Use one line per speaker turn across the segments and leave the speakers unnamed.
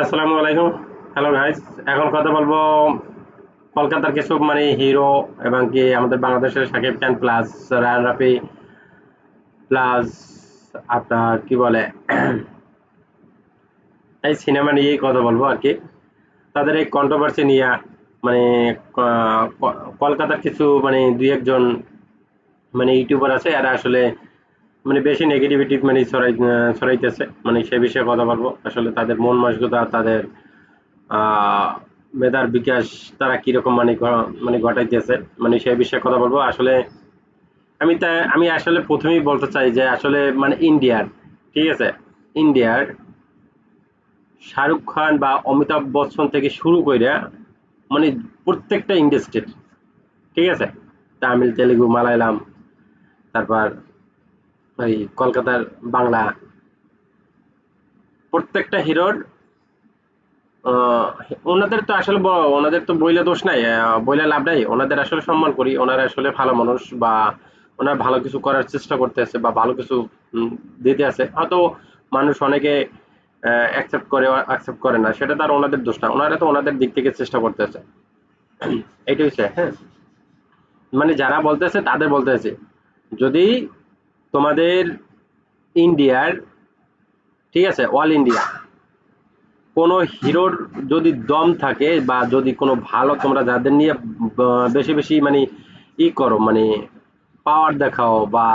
আসসালামু আলাইকুম। Hello guys এখন কথা বলব কলকাতার কিছু মানে হিরো এবং কি আমাদের বাংলাদেশের সাকিব খান প্লাস রায়ন রাফি প্লাস আপনার কি বলে, এই সিনেমা নিয়েই কথা বলব আর কি। তাদের এই কন্ট্রোভার্সি নিয়ে মানে কলকাতার কিছু মানে দুই একজন মানে ইউটিউবার আছে, এরা আসলে মানে বেশি নেগেটিভিটি মানে ছড়াই ছড়াইতেছে। মানে সে বিষয়ে কথা বলব। আসলে তাদের মন মানসিকতা, তাদের মেধার বিকাশ তারা কীরকম মানে মানে ঘটাইতেছে মানে সে বিষয়ে কথা বলব। আসলে আমি তা আমি আসলে প্রথমেই বলতে চাই যে আসলে মানে ইন্ডিয়ার, ঠিক আছে? ইন্ডিয়ার শাহরুখ খান বা অমিতাভ বচ্চন থেকে শুরু করে মানে প্রত্যেকটা ইন্ডাস্ট্রির ঠিক আছে? তামিল, তেলেগু, মালায়ালাম, তারপর ওই কলকাতার বাংলা। প্রত্যেকটা হিরোর ওনাদের তো আসলে ওনাদের তো বইলে দোষ নাই বইলে লাভ নাই। ওনাদের আসলে সম্মান করি। ওনারা আসলে ভালো মানুষ বা ওনারা ভালো কিছু করার চেষ্টা করতে আছে বা ভালো কিছু দিতে আছে। হয়তো মানুষ অনেকে অ্যাকসেপ্ট করে অ্যাকসেপ্ট করে না, সেটা তার ওনাদের দোষ না। ওনারা তো ওনাদের দিক থেকে চেষ্টা করতে আছে। এইটাই হচ্ছে হ্যাঁ? মানে যারা বলতেছে তাদের বলতেছে যদি তোমাদের ইন্ডিয়ার, ঠিক আছে অল ইন্ডিয়া কোনো হিরোর যদি দম থাকে বা যদি কোনো ভালো তোমরা যাদের নিয়ে বেশি বেশি মানে ই করো মানে পাওয়ার দেখাও বা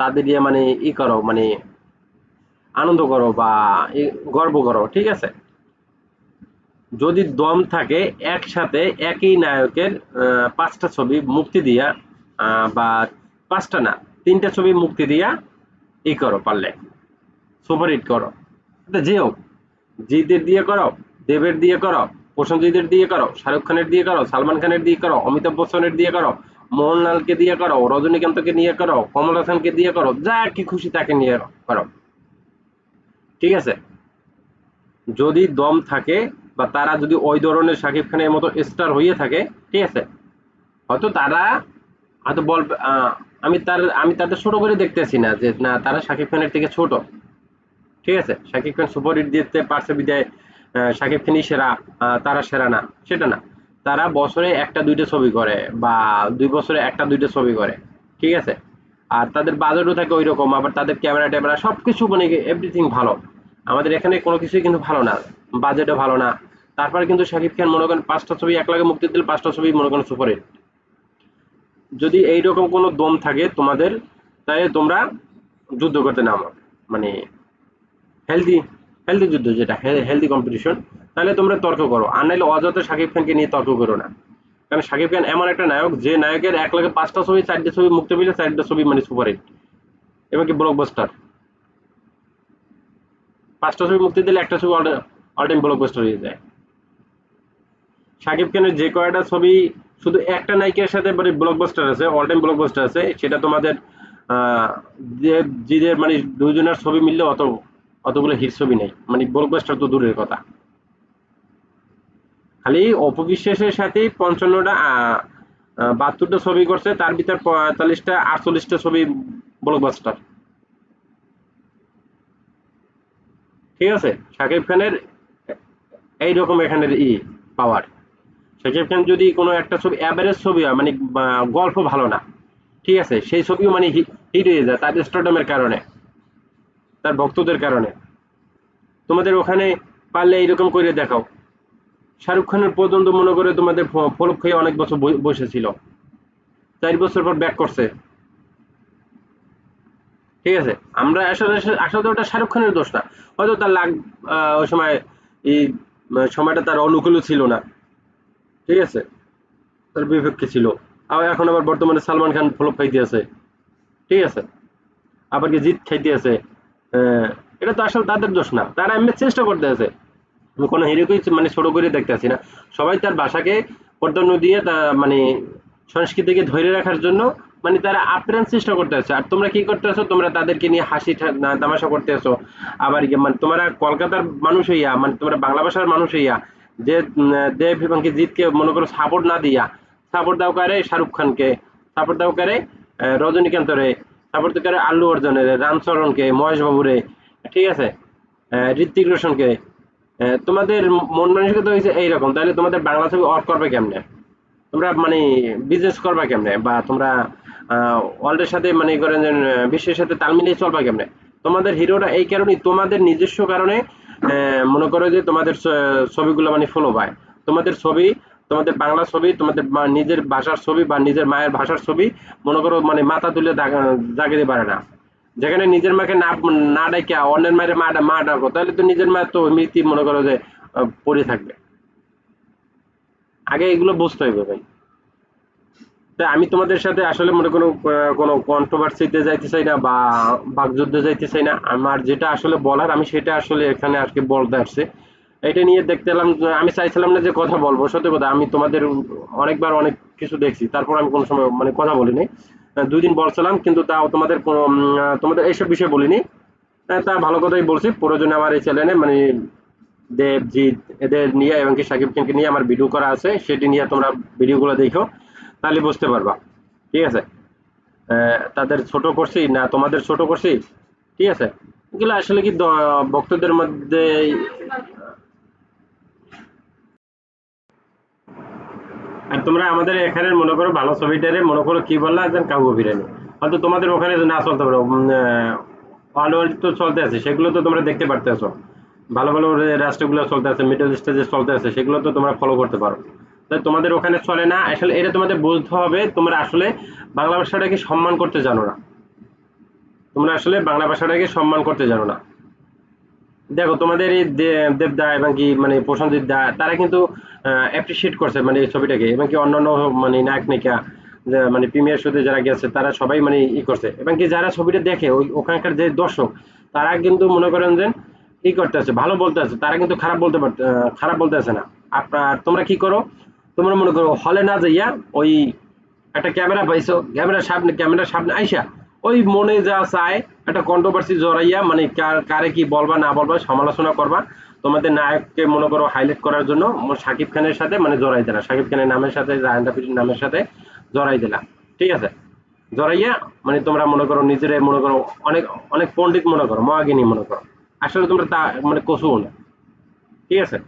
তাদের নিয়ে মানে ই করো মানে আনন্দ করো বা গর্ব করো, ঠিক আছে? যদি দম থাকে, একসাথে একই নায়কের পাঁচটা ছবি মুক্তি দিয়া বা পাঁচটা না তিনটা ছবি মুক্তি দিয়া ই করো পারলে। সুপার হিট করো। যে হোক, জিতের দিয়ে করো, দেবের দিয়ে করো প্রসেনজিতের দিয়ে করো, শাহরুখ খানের দিয়ে করো, সালমান খানের দিয়ে করো, অমিতাভ বচ্চনের দিয়ে করো, মোহনলালকে দিয়ে করো, রজনীকান্তকে নিয়ে করো, কমল হাসানকে দিয়ে করো, যা কি খুশি তাকে নিয়ে করো। ঠিক আছে? যদি দম থাকে বা তারা যদি ওই ধরনের শাকিব খানের মতো স্টার হয়ে থাকে, ঠিক আছে? হয়তো তারা হয়তো বল আমি তার, আমি তাদের ছোট করে দেখতেছি না যে, না, তারা শাকিব খানের থেকে ছোট। ঠিক আছে? শাকিব খান সুপার হিট দিতে পারছে বিদায় শাকিব খানই সেরা তারা সেরা না, সেটা না। তারা বছরে একটা, দুইটা ছবি করে বা দুই বছরে একটা, দুইটা ছবি করে। ঠিক আছে? আর তাদের বাজেটও থাকে ওই রকম আবার তাদের ক্যামেরা ট্যামেরা সবকিছু মানে এভরিথিং ভালো। আমাদের এখানে কোনো কিছুই কিন্তু ভালো না, বাজেটও ভালো না। তারপরে কিন্তু শাকিব খান মনে করেন পাঁচটা ছবি, এক লাগে মুক্তি দিলে পাঁচটা ছবি মনে করেন সুপার হিট। যদি এইরকম কোনো দম থাকে তোমাদের, তাহলে তোমরা যুদ্ধ করতে নামো। মানে হেলদি হেলদি যুদ্ধ যেটা হেলদি কম্পিটিশন তাহলে তোমরা তর্ক করো। আর নাহলে অযথা শাকিব খানকে নিয়ে তর্ক করো না। কারণ শাকিব খান এমন একটা নায়ক, যে নায়কের এক লাগে পাঁচটা ছবি, চারটে ছবি মুক্তি পেলে চারটে ছবি মানে সুপার হিট এবং কি ব্লকবাস্টার পাঁচটা ছবি মুক্তি দিলে একটা ছবি অল টাইম ব্লকবাস্টার হয়ে যায়। শাকিব খানের যে কয়টা ছবি শুধু একটা নায়িকার সাথে মানে ব্লকবাস্টার আছে অল টাইম ব্লকবাস্টার আছে, সেটা তোমাদের যে মানে দুজনের ছবি মিললে অত, অতগুলো হিট ছবি নেই। মানে ব্লকবাস্টার তো দূরের কথা। খালি অপবিশ্বাসের সাথে পঞ্চান্নটা বাহাত্তরটা ছবি করছে, তার ভিতর পঁয়তাল্লিশটা, আটচল্লিশটা ছবি ব্লকবাস্টার ঠিক আছে? শাকিব খানের এইরকম এখানের ই পাওয়ার শাকিব খান যদি কোনো একটা ছবি অ্যাভারেজ ছবি হয় মানে গল্প ভালো না, ঠিক আছে? সেই ছবিও মানে হিট হয়ে যায় তার স্টারডমের কারণে, তার ভক্তদের কারণে। তোমাদের ওখানে পারলে এইরকম করে দেখাও। শাহরুখ খানের পর্যন্ত মনে করে তোমাদের ফলক খেয়ে অনেক বছর বসেছিল। চার বছর পর ব্যাক করছে। ঠিক আছে? আমরা আসলে আসলে ওটা শাহরুখ খানের দোষ না। হয়তো তার লাগ ওই সময় এই সময়টা তার অনুকূলও ছিল না। ঠিক আছে? তার বিপক্ষে ছিল। আবার এখন আবার বর্তমানে সালমান খান ফলক খাইতে আছে। ঠিক আছে? আবার কি জিত খাইতে আছে। এটা তো আসলে তাদের দোষ না। তারা এমনি চেষ্টা করতে আছে। আমি কোনো হিরোকেই মানে ছোট করে দেখতে আসি না। সবাই তার ভাষাকে প্রাধান্য দিয়ে তা মানে সংস্কৃতিকে ধরে রাখার জন্য মানে তারা আপ্রাণ চেষ্টা করতে আছে। আর তোমরা কি করতে আছো? তোমরা তাদেরকে নিয়ে হাসি তামাশা করতে আছো। আবার মানে তোমরা কলকাতার মানুষ হইয়া মানে তোমরা বাংলা ভাষার মানুষ হইয়া যে দেব এবং কি জিতকে মনে করো সাপোর্ট না দিয়া সাপোর্ট দাও করে শাহরুখ খানকে সাপোর্ট দাও করে আহ, রজনীকান্তরে সাপোর্ট দাও করে আল্লু অর্জনের রামচরণকে মহেশ বাবুরে ঠিক আছে? ঋত্বিক রোশনকে। তোমাদের মন মানসিকতা হয়েছে এইরকম তাহলে তোমাদের বাংলা ছবি অর্ক করবে কেমনে? তোমরা মানে বিজনেস করবা কেমনে? বা তোমরা ওয়ার্ল্ডের সাথে মানে করেন বিশ্বের সাথে তাল মিলিয়ে চলবা কেমনে? তোমাদের হিরোরা এই কারণেই তোমাদের নিজস্ব কারণে মনে করো যে তোমাদের ছবিগুলো মানে ফলো পায় তোমাদের ছবি, তোমাদের বাংলা ছবি, তোমাদের নিজের ভাষার ছবি বা নিজের মায়ের ভাষার ছবি, মনে করো মানে মাথা তুলে জাগিয়ে পারে না। যেখানে নিজের মাকে না না ডাকে অন্যের মায়ের মা মা ডাকো, তাহলে তো নিজের মায়ের তো মৃত্যু মনে করো যে পড়ে থাকবে। আগে এগুলো বুঝতে হবে ভাই। তাই আমি তোমাদের সাথে আসলে মনে কোনো কোনো কন্ট্রোভার্সিতে যাইতে চাই না বা বাকযুদ্ধে যাইতে চাই না। আমার যেটা আসলে বলার আমি সেটা আসলে এখানে আজকে বলতে আসছে। এটা নিয়ে দেখতে এলাম আমি চাইছিলাম না যে কথা বলব সত্যি কথা। আমি তোমাদের অনেকবার অনেক কিছু দেখছি তারপর আমি কোনো সময় মানে কথা বলিনি। আহ, দুই দিন বলছিলাম কিন্তু তাও তোমাদের কোনো তোমাদের এইসব বিষয়ে বলিনি। তা ভালো কথাই বলছি। প্রয়োজনে আমার এই চ্যানেলে মানে দেবজিৎ এদের নিয়ে এবং কি সাকিব খানকে নিয়ে আমার ভিডিও করা আছে সেটি নিয়ে তোমরা ভিডিওগুলো দেখো। তাহলে বুঝতে পারবা। ঠিক আছে? তাদের ছোট করছি না তোমাদের ছোট করছি? ঠিক আছে? এগুলো আসলে কি ভক্তদের মধ্যে আর তোমরা আমাদের এখানে মনে করো ভালো ছবিটারে মনে করো কি বললা? একজন কাউকে বিরিয়ানি। হয়তো তোমাদের ওখানে না চলতে পারো। ওয়ার্ল্ড ওয়ার্ল্ড তো চলতে আছে, সেগুলো তো তোমরা দেখতে পারতেছো। ভালো ভালো রাষ্ট্রগুলো চলতে আছে মিডল স্টেজে চলতে আছে, সেগুলো তো তোমরা ফলো করতে পারো। তাই তোমাদের ওখানে চলে না। আসলে এটা তোমাদের বুঝতে হবে, তোমরা আসলে বাংলা ভাষাটাকে সম্মান করতে জানো না। তোমরা আসলে বাংলা ভাষাটাকে সম্মান করতে জানো না। দেখো, তোমাদের এই দেবদা এবং কি মানে প্রসেনজিৎ দা, তারা কিন্তু অ্যাপ্রিসিয়েট করছে মানে এই ছবিটাকে। এবং কি অন্যান্য মানে নায়ক, নায়িকা মানে প্রিমিয়ার শোতে যারা গেছে, তারা সবাই মানে ই করছে। এবং কি যারা ছবিটা দেখে, ওই ওখানকার যে দর্শক, তারা কিন্তু মনে করেন যে ই করতে আছে ভালো বলতে আছে তারা কিন্তু খারাপ বলতে খারাপ বলতে আছে না আপনার তোমরা কি করো তোমরা মনে করো হলে না যাইয়া ওই একটা ক্যামেরা পাইছো ক্যামেরার সামনে ক্যামেরার সামনে আইসা ওই মনে যা চায়, একটা কন্ট্রোভার্সি জড়াইয়া মানে কার- কারে কি বলবা, না বলবা, সমালোচনা করবা। তোমাদের নায়ককে মনে করো হাইলাইট করার জন্য শাকিব খানের সাথে মানে জড়াই দিলা। শাকিব খানের নামের সাথে রায়ন রাফির নামের সাথে জড়াই দিলা। ঠিক আছে? জড়াইয়া মানে তোমরা মনে করো নিজের মনে করো অনেক অনেক পণ্ডিত মনে করো মহাগিনী মনে করো। আসলে তোমরা তা মানে কচুও না ঠিক আছে?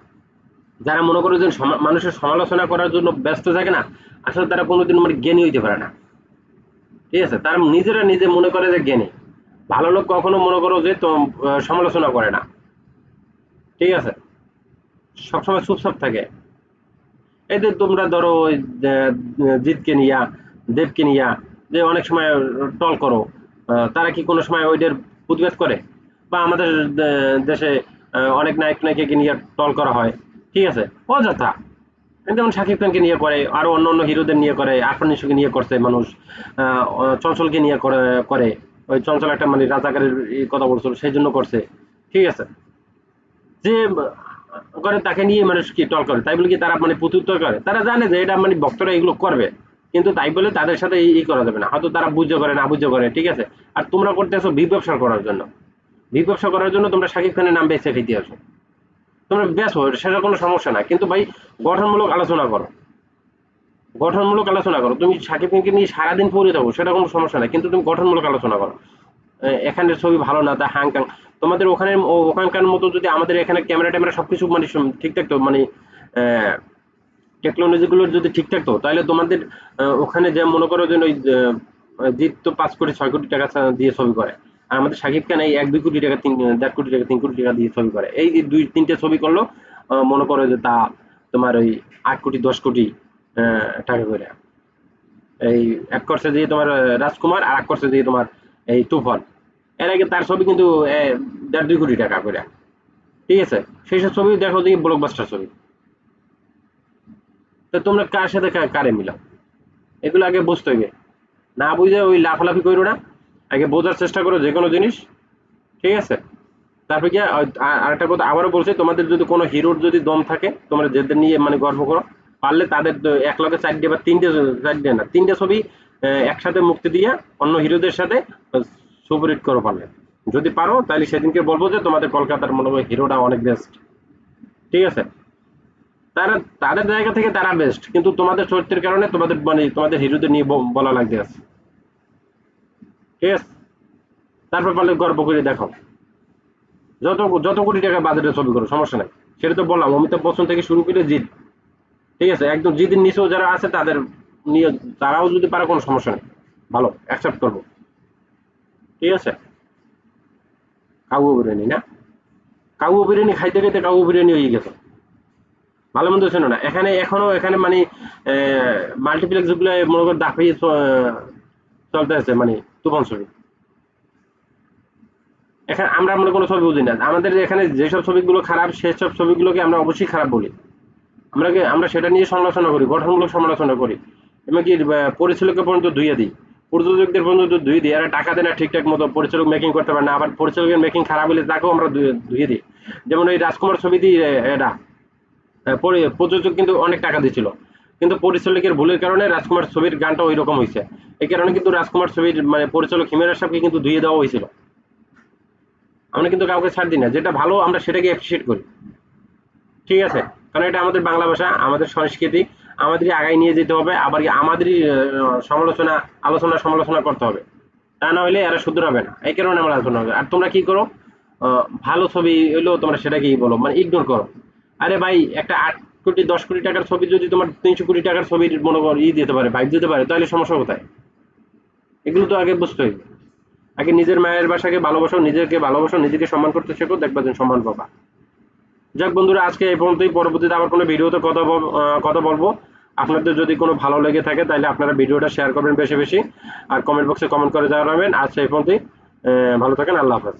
যারা মনে করো যে মানুষের সমালোচনা করার জন্য ব্যস্ত থাকে না, আসলে তারা কোনোদিন মানে জ্ঞানী হইতে পারে না। ঠিক আছে? তারা নিজেরা নিজে মনে করে যে জ্ঞানী। ভালো লোক কখনো মনে করো যে সমালোচনা করে না। ঠিক আছে? সবসময় চুপচাপ থাকে। এই যে তোমরা ধরো ওই জিতকে নিয়া, দেবকে নিয়া, যে অনেক সময় টল করো। তারা কি কোনো সময় ওইটার প্রতিবাদ করে? বা আমাদের দেশে অনেক নায়ক নায়িকাকে নিয়ে টল করা হয়। ঠিক আছে অযথা যেমন শাকিব খানকে নিয়ে করে, আরও অন্য অন্য হিরোদের নিয়ে করে আফরান নিশোকে নিয়ে করছে মানুষ চঞ্চলকে নিয়ে করে ওই চঞ্চল একটা মানে রাজাকারের কথা বলছিল, সেই জন্য করছে। ঠিক আছে? যে, করে তাকে নিয়ে মানুষ কি টল করে, তাই বলে কি তারা মানে প্রত্যুত্তর করে। তারা জানে যে এটা মানে ভক্তরা এগুলো করবে, কিন্তু তাই বলে তাদের সাথে ই করা যাবে না। হয়তো তারা বুঝে করে, না বুঝে করে, ঠিক আছে? আর তোমরা করতেছো বি ব্যবসা করার জন্য। বি ব্যবসা করার জন্য তোমরা শাকিব খানের নাম বেছে খেতে আসো। তোমরা বেশ সেটা কোনো সমস্যা না কিন্তু ভাই, গঠনমূলক আলোচনা করো। গঠনমূলক আলোচনা করো। তুমি সাকিব খানকে নিয়ে সারাদিন পড়ে থাকো, সেটা কোনো সমস্যা না কিন্তু তুমি গঠনমূলক আলোচনা করো। এখানের ছবি ভালো না তা হাংকাং তোমাদের ওখানে ওখানকার মতো যদি আমাদের এখানে ক্যামেরা ট্যামেরা সবকিছু মানে ঠিক থাকতো মানে টেকনোলজি গুলো যদি ঠিক থাকতো, তাহলে তোমাদের ওখানে যে মনে করো যে ওই জিৎ তো পাঁচ কোটি ছয় কোটি টাকা দিয়ে ছবি করে। আমাদের সাকিব খান এই এক, দুই কোটি টাকা, তিন, দেড় কোটি টাকা, তিন কোটি টাকা দিয়ে ছবি করে। এই যে দুই, তিনটে ছবি করল মনে করো যে তা তোমার ওই আট কোটি, দশ কোটি টাকা করে। এই এক করছে দিয়ে তোমার রাজকুমার আর এক করছে দিয়ে তোমার এই তুফান। এর আগে তার ছবি কিন্তু দেড়, দুই কোটি টাকা করে। ঠিক আছে? সেই সব ছবি দেখো দেখি ব্লকবাস্টার ছবি। তো তোমরা কার সাথে কারে মিলাও? এগুলো আগে বুঝতে হইবে না বুঝে ওই লাফালাফি করো না। আগে বোঝার চেষ্টা করো যে কোনো জিনিস, ঠিক আছে? তারপরে কি আরেকটা কথা আবারও বলছি, তোমাদের যদি কোনো হিরোর যদি দম থাকে, তোমরা যেদের নিয়ে মানে গর্ব করো, পারলে তাদের এক লগে চারটে বা তিনটে চারটে না, তিনটে ছবি একসাথে মুক্তি দিয়ে অন্য হিরোদের সাথে সুপারহিট করো পারলে। যদি পারো, তাহলে সেদিনকে বলব যে তোমাদের কলকাতার মনে হয় হিরোটা অনেক বেস্ট ঠিক আছে? তারা, তাদের জায়গা থেকে তারা বেস্ট কিন্তু তোমাদের চরিত্রের কারণে তোমাদের মানে তোমাদের হিরোদের নিয়ে বলা লাগতে আছে ঠিক আছে? তারপর পারলে গর্ব করে দেখো। যত যত কোটি টাকা বাজেটের ছবি করো সমস্যা নাই। সেটা তো বললাম, অমিতাভ বচ্চন থেকে শুরু করে জিৎ। ঠিক আছে? একদম জিদের নিচেও যারা আছে, তাদের নিয়ে তারাও যদি পারে, কোনো সমস্যা নেই। ভালো অ্যাকসেপ্ট করব। ঠিক আছে? কাউয়া বিরিয়ানি, না? কাউয়া বিরিয়ানি খাইতে খাইতে কাউয়া বিরিয়ানি হয়ে গেছে। ভালো মন্দ ছিল না, এখানে এখনও এখানে মানে মাল্টিপ্লেক্সগুলো মনে করো দাফিয়ে চলতে আছে মানে তুফান ছবি। এখানে আমরা আমরা কোনো ছবি বুঝি না। আমাদের এখানে যেসব ছবিগুলো খারাপ সেসব ছবিগুলোকে আমরা অবশ্যই খারাপ বলি। আমরা আমরা সেটা নিয়ে সমালোচনা করি গঠনমূলক সমালোচনা করি। এমনকি আহ, পরিচালককে পর্যন্ত ধুইয়ে দিই। প্রযোজকদের পর্যন্ত ধুয়ে দিই। এরা টাকা দেয় না ঠিকঠাক মতো পরিচালক মেকিং করতে পারে না। আবার পরিচালকের মেকিং খারাপ হলে তাকেও আমরা ধুয়ে ধুয়ে দিই। যেমন ওই রাজকুমার ছবিটি এটা। প্রযোজক কিন্তু অনেক টাকা দিয়েছিল কিন্তু পরিচালকের ভুলের কারণে রাজকুমার ছবির গানটা ওই রকম হয়েছে এই কারণে কিন্তু রাজকুমার ছবির মানে পরিচালক হিমের সাহেবকে কিন্তু ধুয়ে দেওয়া হয়েছিল। আমরা কিন্তু কাউকে ছাড় দিই না, যেটা ভালো আমরা সেটাকে অ্যাপ্রিসিয়েট করি। ঠিক আছে? কারণ এটা আমাদের বাংলা ভাষা, আমাদের সংস্কৃতি, আমাদেরই আগায় নিয়ে যেতে হবে, আবার আমাদেরই সমালোচনা, আলোচনা, সমালোচনা করতে হবে। তা না হলে এরা শুধু হবে না। এই কারণে আমরা আলোচনা হবে আর তোমরা কি করো? ভালো ছবি হইলেও তোমরা সেটাকেই বলো মানে ইগনোর করো। আরে ভাই, একটা আট কোটি, দশ কোটি টাকার ছবি যদি তোমার তিনশো কোটি টাকার ছবির মনে কর ই দিতে পারে ভাইব দিতে পারে, তাহলে সমস্যা কোথায়? এগুলো তো আগে বুঝতে আগে নিজের মায়ের ভাষাকে ভালোবাসো, নিজেকে ভালোবাসো, নিজেকে সম্মান করতে শেখো, দেখবা যে সম্মান পাবা। যাক বন্ধুরা, আজকে এই পর্যন্তই। পরবর্তীতে আবার কোনো ভিডিওতে কথা কথা বলব। আপনাদের যদি কোনো ভালো লেগে থাকে, তাহলে আপনারা ভিডিওটা শেয়ার করবেন বেশি বেশি। আর কমেন্ট বক্সে কমেন্ট করে জানাবেন। আজকে এই পর্যন্তই। ভালো থাকেন, আল্লাহ হাফেজ।